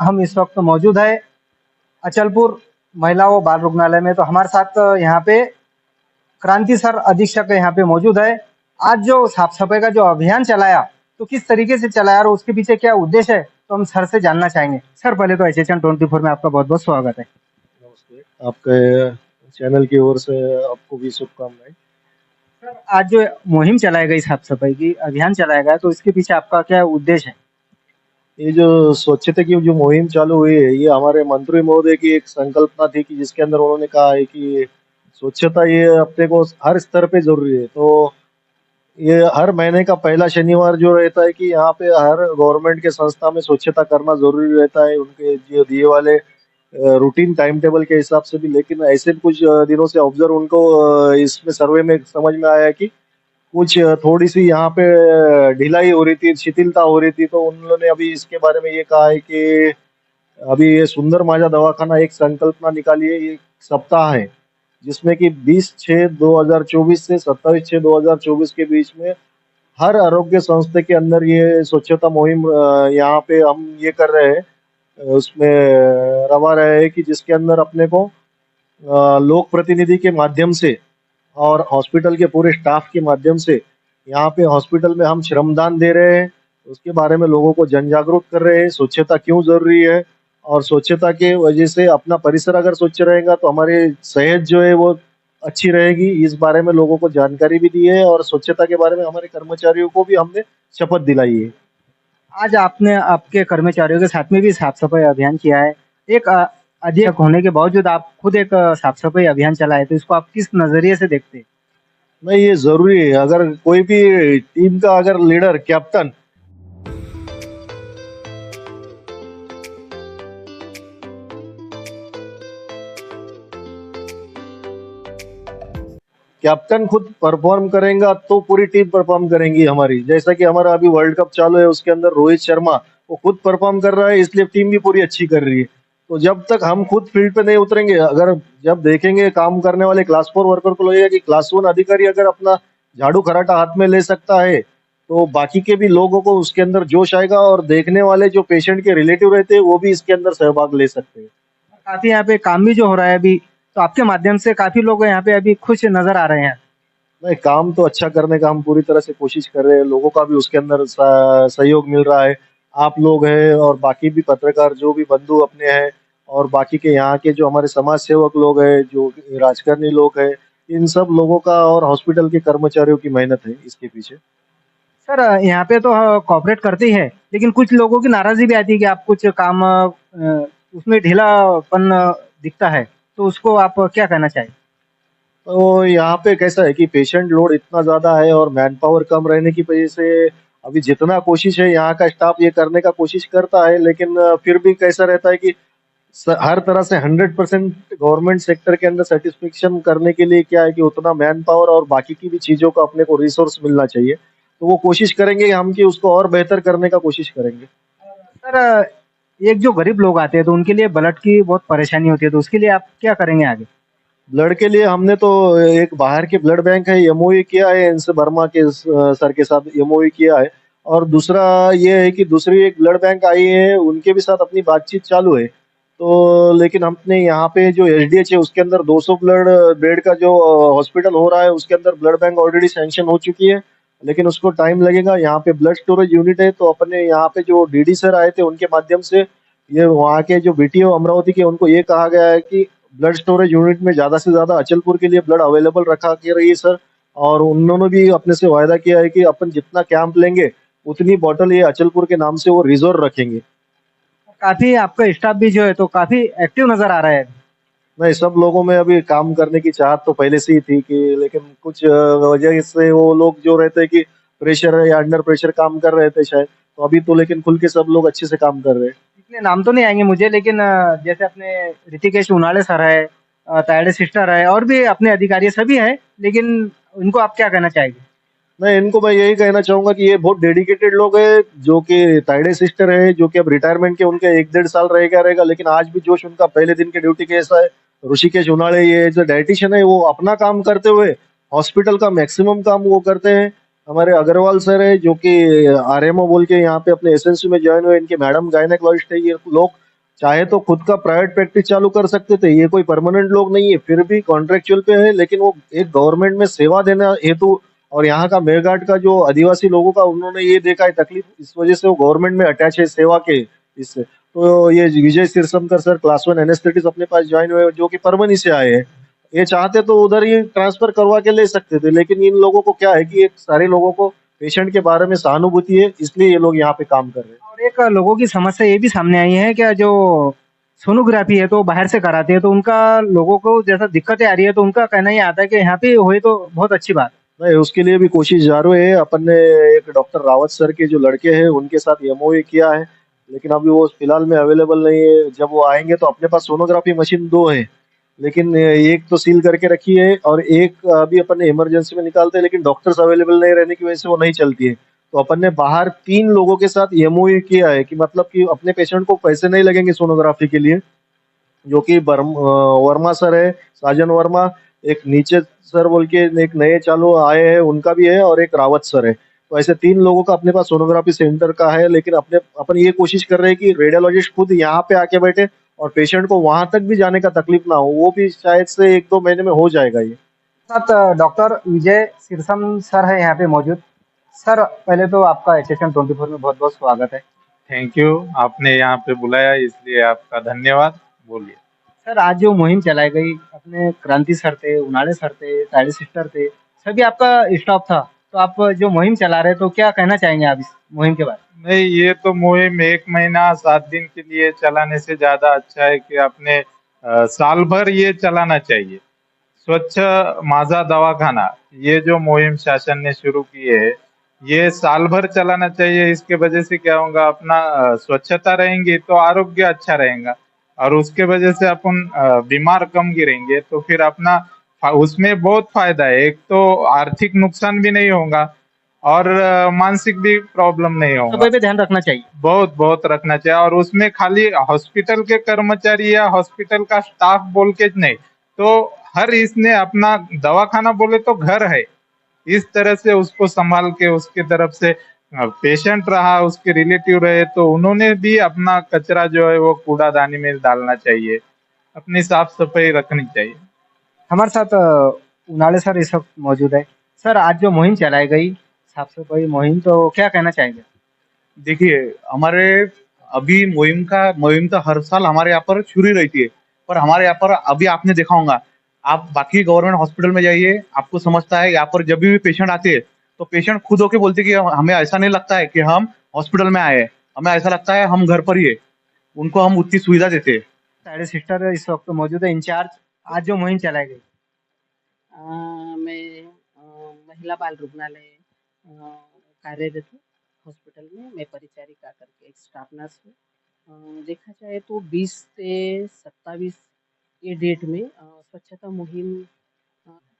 हम इस वक्त मौजूद है अचलपुर महिला व बाल रुग्णालय में। तो हमारे साथ यहाँ पे क्रांति सर अधीक्षक यहाँ पे मौजूद है। आज जो साफ़ सफ़ाई का जो अभियान चलाया तो किस तरीके से चलाया और उसके पीछे क्या उद्देश्य है तो हम सर से जानना चाहेंगे। सर पहले तो एच एच ट्वेंटी फोर में आपका बहुत बहुत स्वागत है। नमस्ते। आपके चैनल की ओर से आपको भी शुभकामनाएँ। सर आज जो मुहिम चलाई गई साफ़ सफ़ाई की अभियान चलाया गया तो इसके पीछे आपका क्या उद्देश्य है? ये जो स्वच्छता की जो मुहिम चालू हुई है ये हमारे मंत्री महोदय की एक संकल्पना थी कि जिसके अंदर उन्होंने कहा है कि स्वच्छता ये अपने को हर स्तर पे ज़रूरी है। तो ये हर महीने का पहला शनिवार जो रहता है कि यहाँ पे हर गवर्नमेंट के संस्था में स्वच्छता करना ज़रूरी रहता है। उनके जो दिए वाले रूटीन टाइम टेबल के हिसाब से भी। लेकिन ऐसे कुछ दिनों से ऑब्ज़र्व उनको इसमें सर्वे में समझ में आया कि कुछ थोड़ी सी यहाँ पे ढिलाई हो रही थी, शिथिलता हो रही थी। तो उन्होंने अभी इसके बारे में ये कहा है कि अभी ये सुंदर माजा दवाखाना एक संकल्पना निकाली है। ये सप्ताह है। जिसमें कि 20 छः 2024 से 27 छः 2024 के बीच में हर आरोग्य संस्था के अंदर ये स्वच्छता मुहिम यहाँ पे हम ये कर रहे हैं। उसमें रवा रहे हैं कि जिसके अंदर अपने को लोक प्रतिनिधि के माध्यम से और हॉस्पिटल के पूरे स्टाफ के माध्यम से यहाँ पे हॉस्पिटल में हम श्रमदान दे रहे हैं। उसके बारे में लोगों को जन जागरूक कर रहे हैं। स्वच्छता क्यों ज़रूरी है? और स्वच्छता के वजह से अपना परिसर अगर स्वच्छ रहेगा तो हमारी सेहत जो है वो अच्छी रहेगी। इस बारे में लोगों को जानकारी भी दी है और स्वच्छता के बारे में हमारे कर्मचारियों को भी हमने शपथ दिलाई है। आज आपने आपके कर्मचारियों के साथ में भी साफ़ सफ़ाई अभियान किया है। एक अधीक्षक होने के बावजूद आप खुद एक साफ़ सफ़ाई अभियान चलाए तो इसको आप किस नज़रिए से देखते हैं? नहीं ये ज़रूरी है। अगर कोई भी टीम का अगर लीडर कैप्टन कैप्टन खुद परफॉर्म करेगा तो पूरी टीम परफॉर्म करेंगी हमारी। जैसा कि हमारा अभी वर्ल्ड कप चालू है, उसके अंदर रोहित शर्मा वो खुद परफॉर्म कर रहा है, इसलिए टीम भी पूरी अच्छी कर रही है। तो जब तक हम खुद फ़ील्ड पे नहीं उतरेंगे, अगर जब देखेंगे काम करने वाले क्लास फोर वर्कर को लगेगा कि क्लास वन अधिकारी अगर अपना झाड़ू खराटा हाथ में ले सकता है तो बाकी के भी लोगों को उसके अंदर जोश आएगा और देखने वाले जो पेशेंट के रिलेटिव रहते हैं, वो भी इसके अंदर सहभाग ले सकते हैं। काफ़ी यहाँ पे काम भी जो हो रहा है अभी तो आपके माध्यम से काफ़ी लोग यहाँ पे अभी खुश नज़र आ रहे हैं। नहीं काम तो अच्छा करने का हम पूरी तरह से कोशिश कर रहे हैं। लोगों का भी उसके अंदर सहयोग मिल रहा है। आप लोग हैं और बाकी भी पत्रकार जो भी बंधु अपने हैं और बाकी के यहाँ के जो हमारे समाज सेवक लोग हैं जो राजकारणी लोग हैं इन सब लोगों का और हॉस्पिटल के कर्मचारियों की मेहनत है इसके पीछे। सर यहाँ पे तो कॉपरेट करते ही है लेकिन कुछ लोगों की नाराज़गी भी आती है कि आप कुछ काम उसमें ढीलापन दिखता है। तो उसको आप क्या कहना चाहिए तो यहाँ पे कैसा है कि पेशेंट लोड इतना ज़्यादा है और मैन पावर कम रहने की वजह से अभी जितना कोशिश है यहाँ का स्टाफ ये करने का कोशिश करता है लेकिन फिर भी कैसा रहता है कि हर तरह से हंड्रेड परसेंट गवर्नमेंट सेक्टर के अंदर सेटिस्फेक्शन करने के लिए क्या है कि उतना मैन पावर और बाकी की भी चीज़ों का अपने को रिसोर्स मिलना चाहिए। तो वो कोशिश करेंगे हम कि उसको और बेहतर करने का कोशिश करेंगे। सर एक जो गरीब लोग आते हैं तो उनके लिए ब्लड की बहुत परेशानी होती है तो उसके लिए आप क्या करेंगे आगे? ब्लड के लिए हमने तो एक बाहर के ब्लड बैंक है एमओयू किया है, इनसे वर्मा के सर के साथ एमओयू किया है। और दूसरा ये है कि दूसरी एक ब्लड बैंक आई है, उनके भी साथ अपनी बातचीत चालू है। तो लेकिन हमने यहाँ पे जो एच है, उसके अंदर 200 ब्लड बेड का जो हॉस्पिटल हो रहा है, उसके अंदर ब्लड बैंक ऑलरेडी सैंक्शन हो चुकी है। लेकिन उसको टाइम लगेगा। यहाँ पे ब्लड स्टोरेज यूनिट है तो अपने यहाँ पे जो डीडी सर आए थे, उनके माध्यम से ये वहाँ के जो बीटीओ अमरावती के, उनको ये कहा गया है कि ब्लड स्टोरेज यूनिट में ज़्यादा से ज़्यादा अचलपुर के लिए ब्लड अवेलेबल रखा के रही सर और उन्होंने भी अपने से वायदा किया है कि अपन जितना कैंप लेंगे, उतनी बॉटल ये अचलपुर के नाम से वो रिज़र्व रखेंगे। काफ़ी आपका स्टाफ भी जो है तो काफ़ी एक्टिव नज़र आ रहा है। नहीं, सब लोगों में अभी काम करने की चाहत तो पहले से ही थी कि, लेकिन कुछ वजह से वो लोग जो रहते हैं कि प्रेशर या अंडर प्रेशर काम कर रहे थे शायद तो अभी तो लेकिन खुल के सब लोग अच्छे से काम कर रहे हैं। इतने नाम तो नहीं आएँगे मुझे, लेकिन जैसे अपने ऋतिकेश उनाले सर है तायडे सिस्टर है, और भी अपने अधिकारी सभी है, लेकिन उनको आप क्या कहना चाहेंगे? मैं इनको मैं यही कहना चाहूँगा कि ये बहुत डेडिकेटेड लोग हैं, जो कि ताइडे सिस्टर है, जो कि अब रिटायरमेंट के उनके एक डेढ़ साल रहेगा रहेगा, लेकिन आज भी जोश उनका पहले दिन के ड्यूटी के ऐसा है। ऋषिकेश उनाड़े ये जो डाइटिशियन है, वो अपना काम करते हुए हॉस्पिटल का मैक्सिमम काम वो करते हैं। हमारे अग्रवाल सर है, जो कि आरएमओ बोल के यहाँ पे अपने एसएनसी में ज्वाइन हुए, इनके मैडम गायनेकोलॉजिस्ट है, ये लोग चाहे तो खुद का प्राइवेट प्रैक्टिस चालू कर सकते थे, ये कोई परमानेंट लोग नहीं है, फिर भी कॉन्ट्रेक्चुअल पे है, लेकिन वो एक गवर्नमेंट में सेवा देना हेतु और यहाँ का मेरघाट का जो आदिवासी लोगों का उन्होंने ये देखा है तकलीफ़, इस वजह से वो गवर्नमेंट में अटैच है सेवा के इससे तो ये Vijay Sirsamkar sir class one anaesthetist अपने पास ज्वाइन हुए जो कि परमनी से आए हैं। ये चाहते तो उधर ही ट्रांसफ़र करवा के ले सकते थे, लेकिन इन लोगों को क्या है कि एक सारे लोगों को पेशेंट के बारे में सहानुभूति है, इसलिए ये लोग यहाँ पे काम कर रहे हैं। और एक लोगों की समस्या ये भी सामने आई है कि जो सोनोग्राफी है तो बाहर से कराते हैं तो उनका लोगों को जैसा दिक्कतें आ रही है तो उनका कहना ये आता है कि यहाँ पे हुए तो बहुत अच्छी बात। नहीं, उसके लिए भी कोशिश जारी है। अपन ने एक डॉक्टर रावत सर के जो लड़के हैं, उनके साथ एमओए किया है, लेकिन अभी वो फ़िलहाल में अवेलेबल नहीं है। जब वो आएँगे तो अपने पास सोनोग्राफी मशीन दो है, लेकिन एक तो सील करके रखी है और एक अभी अपन ने इमरजेंसी में निकालते हैं, लेकिन डॉक्टर्स अवेलेबल नहीं रहने की वजह से वो नहीं चलती है। तो अपन ने बाहर तीन लोगों के साथ एमओए किया है कि मतलब कि अपने पेशेंट को पैसे नहीं लगेंगे सोनोग्राफी के लिए, जो कि वर्मा सर है, साजन वर्मा एक नीचे सर बोल के एक नए चालू आए हैं उनका भी है और एक रावत सर है। तो ऐसे तीन लोगों का अपने पास सोनोग्राफी सेंटर का है लेकिन अपने अपन ये कोशिश कर रहे हैं कि रेडियोलॉजिस्ट खुद यहाँ पे आके बैठे और पेशेंट को वहाँ तक भी जाने का तकलीफ़ ना हो वो भी शायद से एक दो महीने में हो जाएगा ये। साथ डॉक्टर विजय सिरसम सर है यहाँ पे मौजूद। सर पहले तो आपका H S M twenty four में बहुत बहुत स्वागत है। थैंक यू आपने यहाँ पे बुलाया इसलिए आपका धन्यवाद। बोलिए। सर आज जो मुहिम चलाई गई अपने क्रांति सर थे उनाड़े सर थे ताड़ी सिस्टर थे सभी आपका स्टाफ था। तो आप जो मुहिम चला रहे तो क्या कहना चाहेंगे आप इस मुहिम के बारे में? नहीं ये तो मुहिम एक महीना सात दिन के लिए चलाने से ज़्यादा अच्छा है कि अपने अ, साल भर ये चलाना चाहिए। स्वच्छ माझा दवाखाना ये जो मुहिम शासन ने शुरू की है ये साल भर चलाना चाहिए। इसके वजह से क्या होगा अपना स्वच्छता रहेंगी तो आरोग्य अच्छा रहेगा। और उसके वजह से अपन बीमार कम गिरेंगे तो फिर अपना उसमें बहुत फ़ायदा है। एक तो आर्थिक नुकसान भी नहीं होगा और मानसिक भी प्रॉब्लम नहीं होगा। पे ध्यान रखना चाहिए। बहुत बहुत रखना चाहिए और उसमें खाली हॉस्पिटल के कर्मचारी या हॉस्पिटल का स्टाफ बोल के नहीं। तो हर इसने अपना दवाखाना बोले तो घर है। इस तरह से उसको संभाल के उसके तरफ़ से पेशेंट रहा उसके रिलेटिव रहे तो उन्होंने भी अपना कचरा जो है वो कूड़ादानी में डालना चाहिए। अपनी साफ़ सफ़ाई रखनी चाहिए। हमारे साथ उनाड़े सर इस वक्त मौजूद है। सर आज जो मुहिम चलाई गई साफ़ सफ़ाई मुहिम तो क्या कहना चाहेंगे? देखिए हमारे अभी मुहिम का मुहिम तो हर साल हमारे यहाँ पर शुरू रहती है। पर हमारे यहाँ पर अभी आपने देखा होगा आप बाकी गवर्नमेंट हॉस्पिटल में जाइए आपको समझता है यहाँ पर जब भी पेशेंट आते हैं तो पेशेंट खुद होके बोलते कि हमें ऐसा नहीं लगता है कि हम हॉस्पिटल में आए हमें ऐसा लगता है हम घर पर ही है। उनको हम उतनी सुविधा देते हैं। सिस्टर इस वक्त मौजूद है इंचार्ज आज जो मुहिम चलाई गई। मैं महिला बाल रुग्णालय कार्यरत हूँ हॉस्पिटल में। मैं परिचारिका करके एक स्टाफ नर्स हूँ। देखा जाए तो 20 से 27 ये डेट में स्वच्छता मुहिम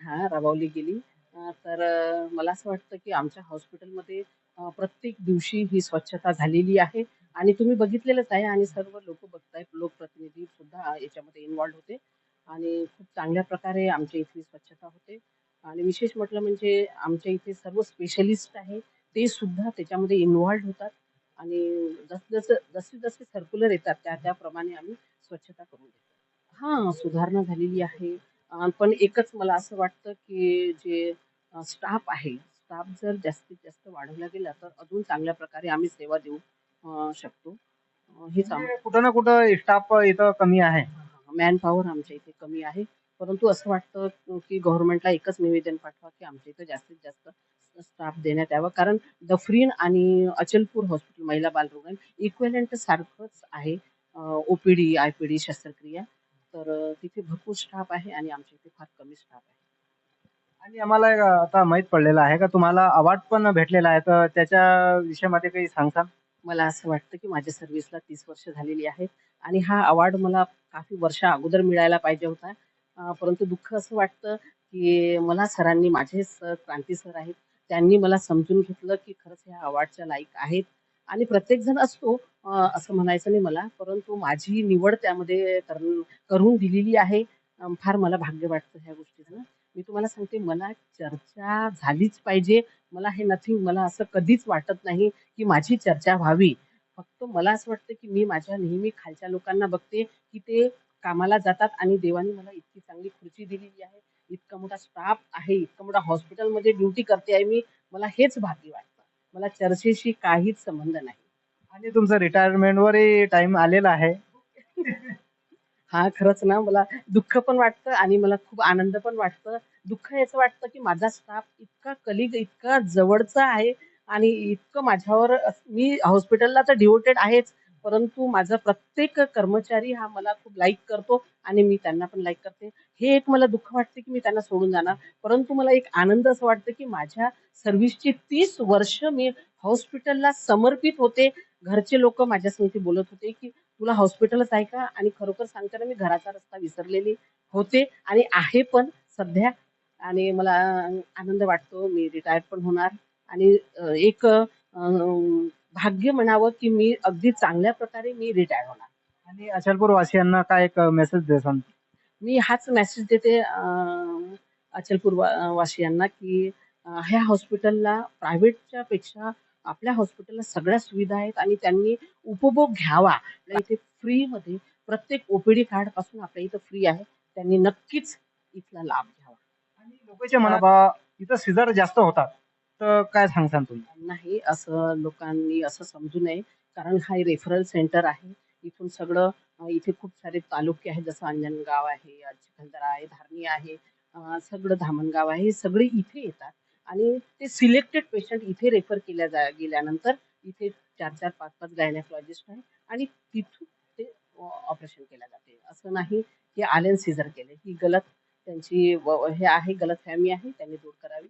हा राबवली गेली अ, तर मला असं वाटतं की आमच्या हॉस्पिटलमध्ये प्रत्येक दिवशी ही स्वच्छता झालेली आहे. आणि तुम्ही बघितलेलंच आहे आणि सर्व लोक बघताय लोकप्रतिनिधी सुद्धा याच्यामध्ये इन्व्हॉल्ड होते. आणि खूप चांगल्या प्रकारे आमच्या इथली स्वच्छता होते. आणि विशेष म्हटलं म्हणजे आमच्या इथे सर्व स्पेशलिस्ट आहे. ते सुद्धा त्याच्यामध्ये इन्व्हॉल्ड होतात. आणि जसजसं जसं जसे जसे सर्क्युलर येतात त्या त्याप्रमाणे आम्ही स्वच्छता करून देतो. हां सुधारणा झालेली आहे. पण एकच मला असं वाटतं की जे स्टाफ आहे. स्टाफ जर जास्तीत जास्त वाढवला गेला तर अजून चांगल्या प्रकारे आम्ही सेवा देऊ शकतो. हेच आम म्हणजे कुठं ना कुठं स्टाफ इथं कमी आहे. मॅन पॉवर आमच्या इथे कमी आहे. परंतु असं वाटतं की गव्हर्नमेंटला एकच निवेदन पाठवा की आमच्या इथं जास्तीत जास्त स्टाफ देण्यात यावं. कारण दफरीन आणि अचलपूर हॉस्पिटल महिला बालरुग्णालय इक्वेलंट सारखंच आहे ओपीडी आयपीडी शस्त्रक्रिया. तर तिथे भरपूर स्टाफ आहे आणि आमच्या इथे फार कमी स्टाफ आहे. आणि आम्हाला एक आता माहीत पडलेलं आहे का तुम्हाला अवॉर्ड पण भेटलेला आहे. तर त्याच्या विषयामध्ये काही सांगसान? मला असं वाटतं की माझ्या सर्व्हिसला तीस वर्ष झालेली आहेत. आणि हा अवॉर्ड मला काफी वर्षा अगोदर मिळायला पाहिजे होता. परंतु दुःख असं वाटतं की मला सरांनी माझे सर क्रांती सर आहेत त्यांनी मला समजून घेतलं की खरंच ह्या अवॉर्डच्या लायक आहेत. आणि प्रत्येक जण असतो असं म्हणायचं नाही मला परंतु माझी निवड त्यामध्ये करून करून दिलेली आहे. फार मला भाग्य वाटतं ह्या गोष्टीचं. मी तुम्हाला सांगते मला चर्चा झालीच पाहिजे. मला हे नथिंग मला असं कधीच वाटत नाही की माझी चर्चा व्हावी. फक्त मला असं वाटतं की मी माझ्या नेहमी खालच्या लोकांना बघते की ते कामाला जातात आणि देवाने मला इतकी चांगली खुर्ची दिलेली आहे. इतका मोठा स्टाफ आहे इतका मोठा हॉस्पिटलमध्ये ड्युटी करते आहे मी. मला हेच भाग्य वाटतं. मला चर्चेशी काहीच संबंध नाही. आणि तुमचं रिटायरमेंटवरही टाइम आलेला आहे. हा खरंच ना मला दुःख पण वाटतं आणि मला खूप आनंद पण वाटतं. दुःख याचं वाटतं की माझा स्टाफ इतका कलिग इतका जवळचा आहे आणि इतकं माझ्यावर मी हॉस्पिटलला तर डिवोटेड आहेच. परंतु माझा प्रत्येक कर्मचारी हा मला खूप लाईक करतो आणि मी त्यांना पण लाईक करते. हे एक मला दुःख वाटते की मी त्यांना सोडून जाणार. परंतु मला एक आनंद असं वाटतं की माझ्या सर्व्हिसची तीस वर्ष मी हॉस्पिटलला समर्पित होते. घरचे लोक माझ्यासमोर बोलत होते की तुला हॉस्पिटलच आहे का? आणि खरोखर सांगताना मी घराचा रस्ता विसरलेली होते आणि आहे पण सध्या. आणि मला आनंद वाटतो मी रिटायर पण होणार. आणि एक भाग्य म्हणावं की मी अगदी चांगल्या प्रकारे मी रिटायर होणार. आणि अचलपूर वासियांना काय एक मेसेज देसान मी हाच मेसेज देते अचलपूर वासियांना की ह्या हॉस्पिटलला प्रायव्हेटच्या पेक्षा आपल्या हॉस्पिटलला सगळ्या सुविधा आहेत आणि त्यांनी उपभोग घ्यावा. आपल्या इथे फ्रीमध्ये प्रत्येक ओपीडी कार्डपासून आपल्या इथं फ्री आहे. त्यांनी नक्कीच इथला लाभ घ्यावा. आणि लोकांच्या मनाबा इथं सिजर जास्त होतात. तर काय सांगसान तुम्ही? नाही असं लोकांनी असं समजू नये. कारण हा रेफरल सेंटर आहे. इथून सगळं अं, इथे खूप सारे तालुके आहेत. जसं अंजनगाव आहे चिखलदरा आहे धारणी आहे अं, सगळं धामणगाव आहे. हे सगळे इथे येतात. आणि ते सिलेक्टेड पेशंट इथे रेफर केल्या जा गेल्यानंतर इथे चार चार पाच पाच गायनेकॉलॉजिस्ट आहे. आणि तिथून ते ऑपरेशन केलं जाते. असं नाही की आलेन सीझर केले. ही गलत त्यांची व- हे आहे गलत फॅमी आहे त्यांनी दूर करावी.